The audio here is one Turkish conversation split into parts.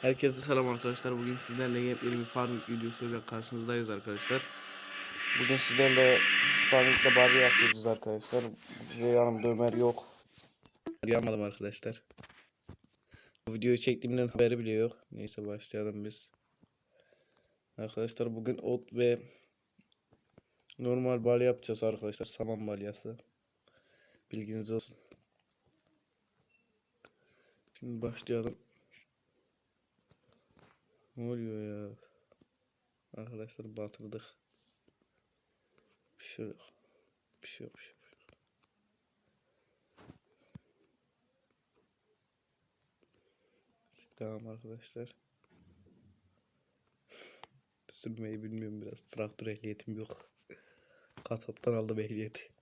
Herkese selam arkadaşlar. Bugün sizlerle yepyeni bir farm videosuyla karşınızdayız arkadaşlar. Bugün sizlerle farming'de bari yapıyoruz arkadaşlar. Bize yanımda Ömer yok. Yanmadım arkadaşlar. Bu videoyu çektiğimden haberi bile yok. Neyse başlayalım biz. Arkadaşlar bugün ot ve normal bal yapacağız arkadaşlar. Saman balyası. Bilginiz olsun. Şimdi başlayalım. Ne oluyor ya? Arkadaşlar batırdık. Bir şey yok. Bir şey yok. Bir şey yok. Tamam arkadaşlar. Sürmeyi bilmiyorum biraz. Traktör ehliyetim yok. Kasaptan aldım ehliyeti.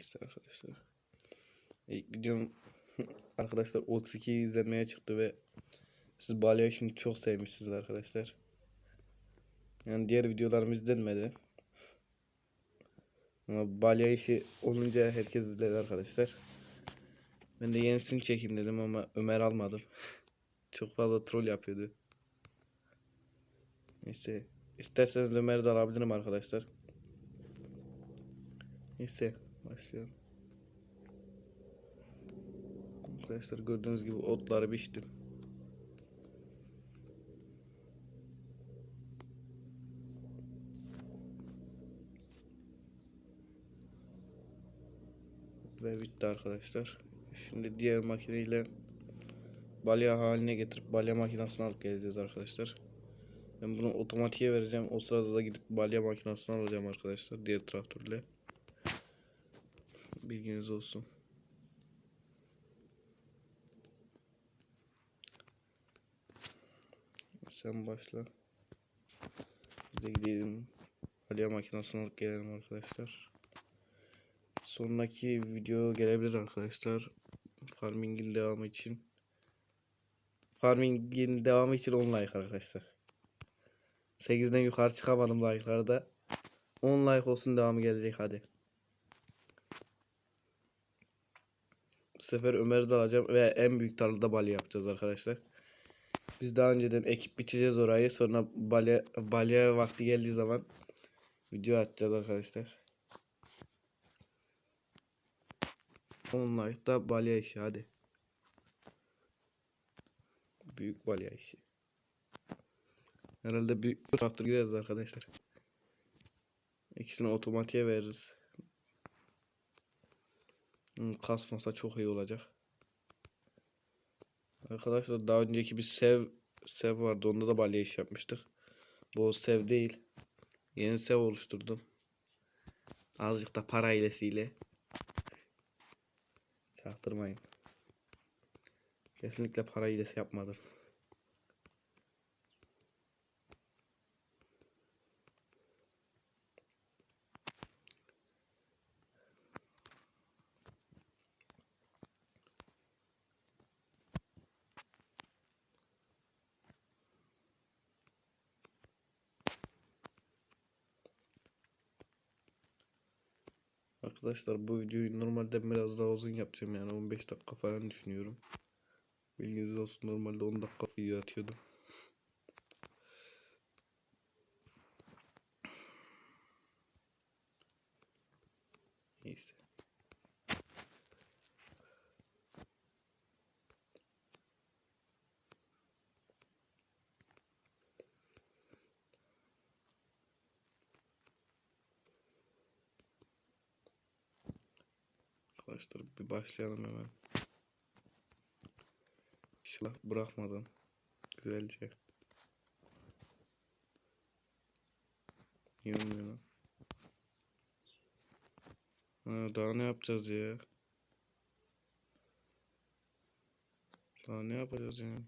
İşte arkadaşlar. İlk videom arkadaşlar 32 izlenmeye çıktı ve siz balya işini çok sevmişsiniz arkadaşlar. Yani diğer videolarım izlenmedi. Ama balya işi olunca herkes izledi arkadaşlar. Ben de yenisini çekeyim dedim ama Ömer almadım. çok fazla troll yapıyordu. Neyse. isterseniz Ömer'i de alabilirim arkadaşlar. Neyse. Başlayalım. Arkadaşlar gördüğünüz gibi otları biçtim. Ve bitti arkadaşlar. Şimdi diğer makineyle balya haline getirip balya makinesine alıp geleceğiz arkadaşlar. Ben bunu otomatiğe vereceğim. O sırada da gidip balya makinesini alacağım arkadaşlar diğer traktörle. Bilginiz olsun. Sen başla. Biz de gidelim. Balya makinesini alıp gelelim arkadaşlar. Sonraki video gelebilir arkadaşlar. Farming'in devamı için. Farming'in devamı için 10 like arkadaşlar. 8'den yukarı çıkamadım like'larda. 10 like olsun devamı gelecek hadi. Bu sefer Ömer'i de alacağım ve en büyük tarlada balya yapacağız arkadaşlar. Biz daha önceden ekip biçeceğiz orayı. Sonra balya, balya vakti geldiği zaman video atacağız arkadaşlar. 10 like'da balya işi hadi. Büyük balya işi. Herhalde büyük bir traktör gireriz arkadaşlar. İkisini otomatiğe veririz. Hmm, Kasmasa çok iyi olacak. Arkadaşlar daha önceki bir sev sev vardı. Onda da balya iş yapmıştık. Bu sev değil. Yeni sev oluşturdum. Azıcık da para ilesiyle. Çaktırmayın. Kesinlikle para hilesi yapmadım. Arkadaşlar bu videoyu normalde biraz daha uzun yapacağım yani 15 dakika falan düşünüyorum. Bilginiz olsun normalde 10 dakika video atıyordum. Neyse. Arkadaşlar bir başlayalım hemen. İnşallah bırakmadan güzelce. Niye olmuyor lan? Ha, daha ne yapacağız ya? Daha ne yapacağız yani?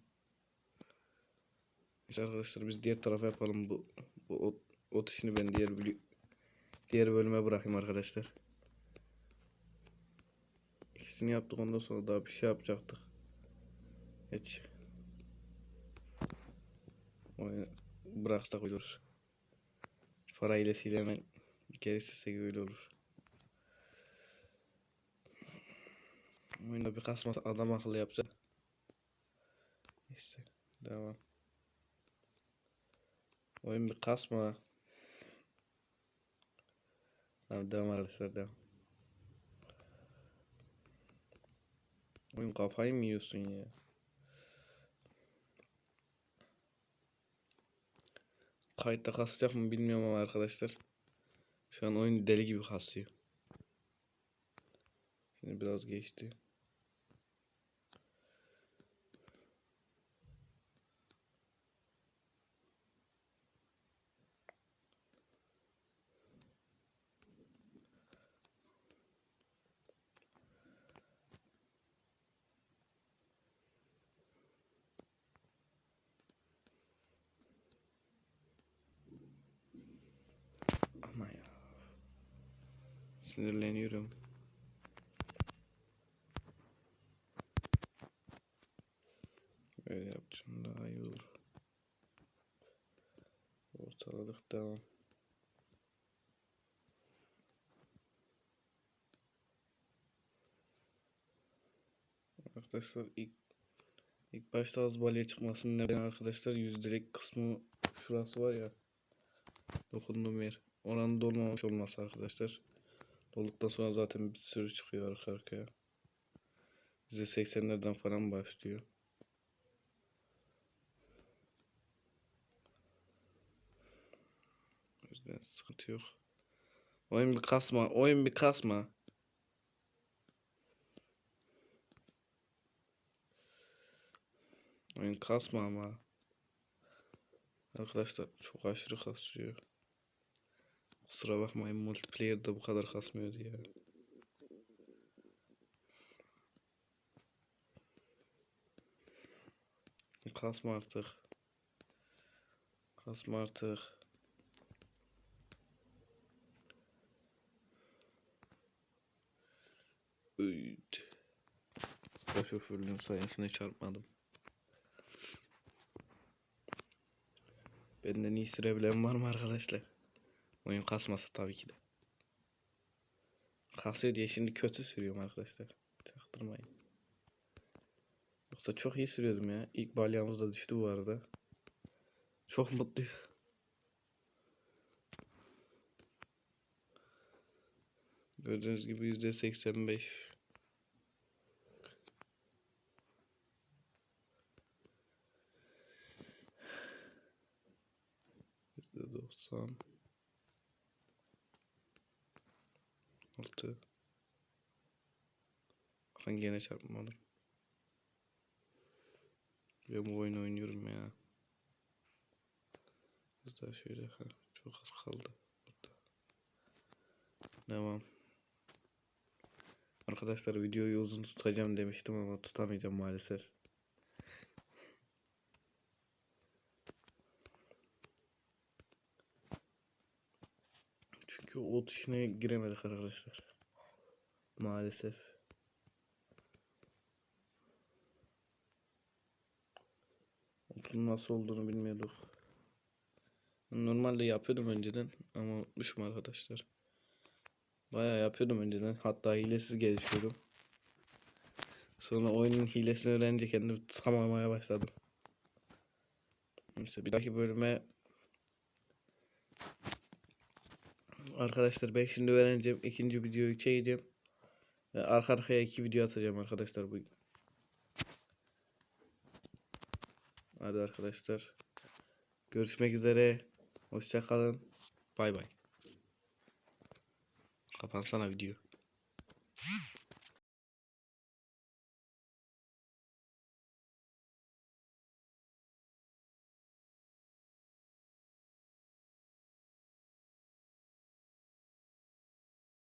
İşte arkadaşlar biz diğer tarafa yapalım bu, bu ot, ot işini ben diğer diğer bölüme bırakayım arkadaşlar. İkisini yaptık ondan sonra daha bir şey yapacaktık. Hiç. Oyunu bıraksak olur. Para ilesiyle hemen gerisi öyle olur. Oyunda bir kasma adam akıllı yapacak. İşte devam. Oyun bir kasma. Tamam devam arkadaşlar devam. Oyun kafayı mı yiyorsun ya? Kayıtta kasacak mı bilmiyorum ama arkadaşlar. Şu an oyun deli gibi kasıyor. Şimdi biraz geçti. Sinirleniyorum. Böyle yapacağım daha iyi olur. Ortaladık devam. Arkadaşlar ilk ilk başta az balya çıkmasının nedeni arkadaşlar yüzdelik kısmı şurası var ya dokunduğum yer. Oranın dolmamış olması arkadaşlar. Dolduktan sonra zaten bir sürü çıkıyor arka arkaya. Bize 80'lerden falan başlıyor. O yüzden sıkıntı yok. Oyun bir kasma. Oyun bir kasma. Oyun kasma ama. Arkadaşlar çok aşırı kasıyor. Kusura bakmayın multiplayer'da bu kadar kasmıyordu ya. Kasma artık. Kasma artık. Üyd. Sıra şoförlüğün sayesinde çarpmadım. Benden iyi sürebilen var mı arkadaşlar? Oyun kasmasa tabii ki de. Kasıyor diye şimdi kötü sürüyorum arkadaşlar. Çaktırmayın. Yoksa çok iyi sürüyordum ya. İlk balyamız da düştü bu arada. Çok mutluyum. Gördüğünüz gibi yüzde seksen beş. Yüzde doksan. Altı. Ben gene çarpmadım. Ben bu oyunu oynuyorum ya. Daha şöyle ha, çok az kaldı. Burada. Devam. Arkadaşlar videoyu uzun tutacağım demiştim ama tutamayacağım maalesef. Çünkü o dışına giremedik arkadaşlar. Maalesef. Otun nasıl olduğunu bilmiyorduk. Normalde yapıyordum önceden ama unutmuşum arkadaşlar. Bayağı yapıyordum önceden. Hatta hilesiz gelişiyordum. Sonra oyunun hilesini öğrenince kendimi tutamamaya başladım. Neyse bir dahaki bölüme Arkadaşlar ben şimdi öğreneceğim. ikinci videoyu çekeceğim. Ve arka arkaya iki video atacağım arkadaşlar bu. Hadi arkadaşlar. Görüşmek üzere. Hoşça kalın. Bay bay. Kapansana video.